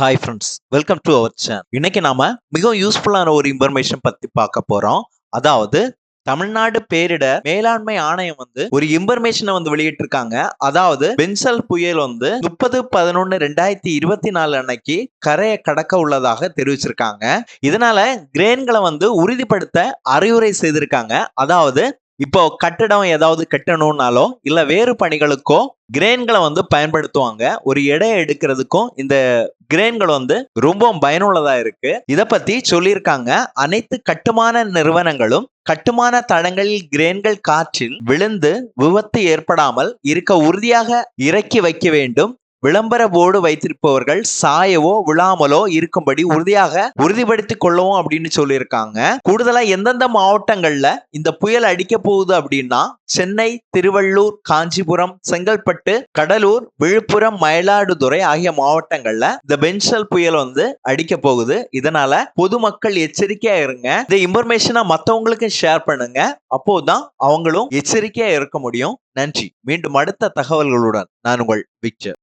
Hi friends welcome to our channel இன்னைக்கு நாம மிகவும் யூஸ்ஃபுல்லான ஒரு இன்ஃபர்மேஷன் பத்தி பார்க்க போறோம். அதாவது தமிழ்நாடு பேரிட மேலாண்மை ஆணையம் வந்து ஒரு இன்ஃபர்மேஷனை வந்து வெளியிட்டிருக்காங்க. அதாவது பென்சல் புயல் வந்து முப்பது பதினொன்னு ரெண்டாயிரத்தி இருபத்தி நாலு அன்னைக்கு கரையை கடக்க உள்ளதாக தெரிவிச்சிருக்காங்க. இதனால கிரேன்களை வந்து உறுதிப்படுத்த அறிவுரை செய்திருக்காங்க. அதாவது இப்போ கட்டடம் ஏதாவது கட்டணும்னாலோ இல்ல வேறு பணிகளுக்கோ கிரேன்களை வந்து பயன்படுத்துவாங்க. ஒரு எடை எடுக்கிறதுக்கும் இந்த கிரேன்கள் வந்து ரொம்ப பயனுள்ளதா இருக்கு. இத பத்தி சொல்லியிருக்காங்க. அனைத்து கட்டுமான நிறுவனங்களும் கட்டுமான தடங்களில் கிரேன்கள் காற்றில் விழுந்து விபத்து ஏற்படாமல் இருக்க உறுதியாக இறக்கி வைக்க வேண்டும். விளம்பர போர்டு வைத்திருப்பவர்கள் சாயவோ விழாமலோ இருக்கும்படி உறுதியாக உறுதிப்படுத்திக் கொள்ளவும் அப்படின்னு சொல்லியிருக்காங்க. கூடுதலா எந்தெந்த மாவட்டங்கள்ல இந்த புயல் அடிக்க போகுது அப்படின்னா சென்னை திருவள்ளூர் காஞ்சிபுரம் செங்கல்பட்டு கடலூர் விழுப்புரம் மயிலாடுதுறை ஆகிய மாவட்டங்கள்ல இந்த பென்சல் புயல் வந்து அடிக்க போகுது. இதனால பொதுமக்கள் எச்சரிக்கையா இருங்க. இந்த இன்ஃபர்மேஷனை மத்தவங்களுக்கு ஷேர் பண்ணுங்க. அப்போதான் அவங்களும் எச்சரிக்கையா இருக்க முடியும். நன்றி. மீண்டும் அடுத்த தகவல்களுடன் நான் உங்கள் விக்டர்.